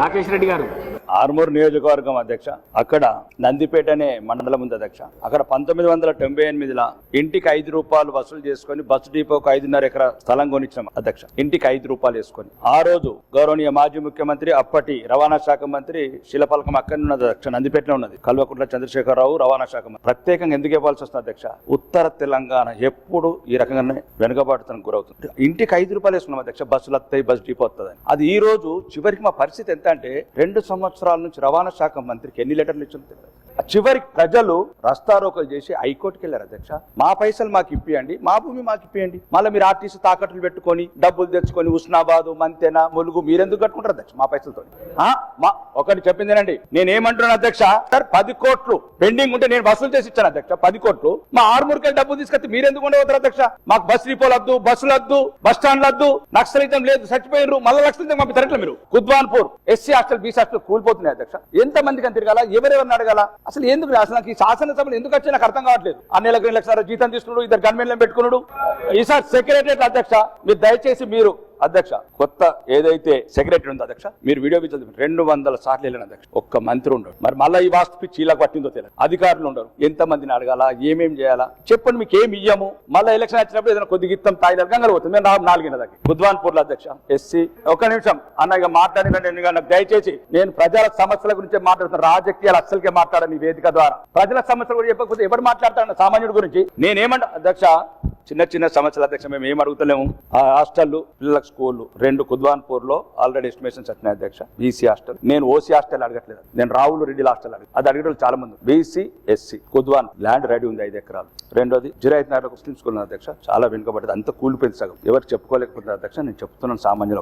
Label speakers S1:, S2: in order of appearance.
S1: రాకేష్ రెడ్డి గారు.
S2: ఆర్మూర్ నియోజకవర్గం అధ్యక్ష అక్కడ నందిపేట అనే మండలం ఉంది అధ్యక్ష. అక్కడ పంతొమ్మిది వందల తొంభై ఎనిమిదిలో ఇంటికి ఐదు రూపాయలు వసూలు చేసుకొని బస్సు డిపోకు ఐదున్నర ఎకర స్థలం కొనిచ్చాం అధ్యక్ష. ఇంటికి ఐదు రూపాయలు వేసుకొని. ఆ రోజు గౌరవనీయ మాజీ ముఖ్యమంత్రి అప్పటి రవాణా శాఖ మంత్రి శిలపలకం అక్కడ ఉన్నది అధ్యక్ష నందిపేటలో ఉన్నది. కల్వకుంట్ల చంద్రశేఖరరావు రవాణా శాఖ మంత్రి. ప్రత్యేకంగా ఎందుకు ఇవ్వాల్సి వస్తుంది అధ్యక్ష? ఉత్తర తెలంగాణ ఎప్పుడు ఈ రకంగానే వెనుకబాటుతనం గురవుతుంది. ఇంటికి ఐదు రూపాయలు వేసుకున్నాం అధ్యక్ష బస్సులు వస్తాయి బస్సు డిపో వస్తుంది అది ఈ రోజు చివరికి మా పరిస్థితి ఎంత అంటే రెండు సంవత్సరాలు నుంచి రవాణా శాఖ మంత్రికి ఎన్ని లెటర్లు ఇచ్చింది తెలియదు. చివరికి ప్రజలు రస్తారోకలు చేసి హైకోర్టుకి వెళ్ళారు అధ్యక్ష. మా పైసలు మాకు ఇప్పియండి మా భూమి మాకు ఇప్పియండి. మళ్ళీ మీరు ఆర్టీసీ తాకట్లు పెట్టుకొని డబ్బులు తెచ్చుకొని ఉస్నాబాద్ మంతెన ములుగు మీరెందుకు కట్టుకుంటారు అధ్యక్ష మా పైసలతో మా ఒకటి చెప్పిందేనండి నేనేమంటున్నాను అధ్యక్ష? సార్ పది కోట్లు పెండింగ్ ఉంటే నేను బస్సులు చేసి ఇచ్చాను అధ్యక్ష పది కోట్లు. మా ఆరుమూరుకెళ్ళి డబ్బులు తీసుకొచ్చి మీరెందుకు ఉండవతారు అధ్యక్ష? మాకు బస్ డిపోలు వద్దు బస్సులు వద్దు బస్ స్టాండ్ వద్దు నక్సలితం లేదు చచ్చిపోయినారు మళ్ళీ లక్షలు పంపిస్తారట్ల మీరు. Kudwanpur SC hostel BC hostel కూలిపోతున్నాయి అధ్యక్ష. ఎంత మందికి అని తిరగాల? ఎవరెవరిని అడగాల? అసలు ఎందుకు అసలు నాకు ఈ శాసనసభలు ఎందుకు వచ్చి నాకు అర్థం కావట్లేదు. ఆ నెలకు రెండు లక్షల జీతం తీసుకున్నాడు ఇద్దరు గన్మెన్లను పెట్టుకున్నాడు. ఈసారి సెక్రటరియట్ అధ్యక్ష మీరు దయచేసి మీరు అధ్యక్ష కొత్త ఏదైతే సెక్రటరీ ఉందో అధ్యక్ష మీరు వీడియో పిచ్చలు రెండు వందల సార్లు వెళ్ళిన అధ్యక్ష. ఒక్క మంత్రి ఉండడు. మరి మళ్ళీ ఈ వాస్తు పిచ్చి ఇలా పట్టిందో తెలియదు. అధికారులు ఉండరు. ఎంత మందిని అడగాల? ఏమేం చేయాలా? చెప్పండి మీకు ఏమి ఇయ్యము? మళ్ళీ ఎలక్షన్ వచ్చినప్పుడు ఏదైనా కొద్ది గిత్తం తాయిలు గంగలు పోతుంది. మేము రా- నాలుగిన దగ్గర బుద్వాన్పూర్లో అధ్యక్ష ఎస్సీ. ఒక నిమిషం. అన్న ఇక మాట్లాడినంటే నాకు దయచేసి నేను ప్రజల సమస్యల గురించి మాట్లాడుతున్నా. రాజకీయాలు అస్సలకే మాట్లాడని ఈ వేదిక ద్వారా. ప్రజల సమస్యల గురించి చెప్పకపోతే ఎవరు మాట్లాడతాడు సామాన్యుడి గురించి నేనేమంటా? అధ్యక్ష చిన్న చిన్న సమస్యల అధ్యక్ష మేము ఏం అడుగుతలేము. ఆ హాస్టల్ పిల్లలకు స్కూల్ రెండు కుద్వాన్పూర్లో ఆల్రెడీ ఎస్టిమేషన్స్ వచ్చినాయి అధ్యక్ష. BC hostel. నేను ఓసీ హాస్టల్ అడగట్లేదు. నేను రావులు రెడ్డి హాస్టల్ అడిగి అది అడిగడం చాలా మంది BC SC Kudwan land ready ఉంది ఐదు ఎకరాలు. రెండోది జిరాయిత్ నగర్ ముస్లిం స్కూల్ అధ్యక్ష. చాలా వెనుకబడ్డది. అంత కూలిపోయింది సగం. ఎవరు చెప్పుకోలేకపోతున్నారు అధ్యక్ష. నేను చెప్తున్నాను సామాన్యుల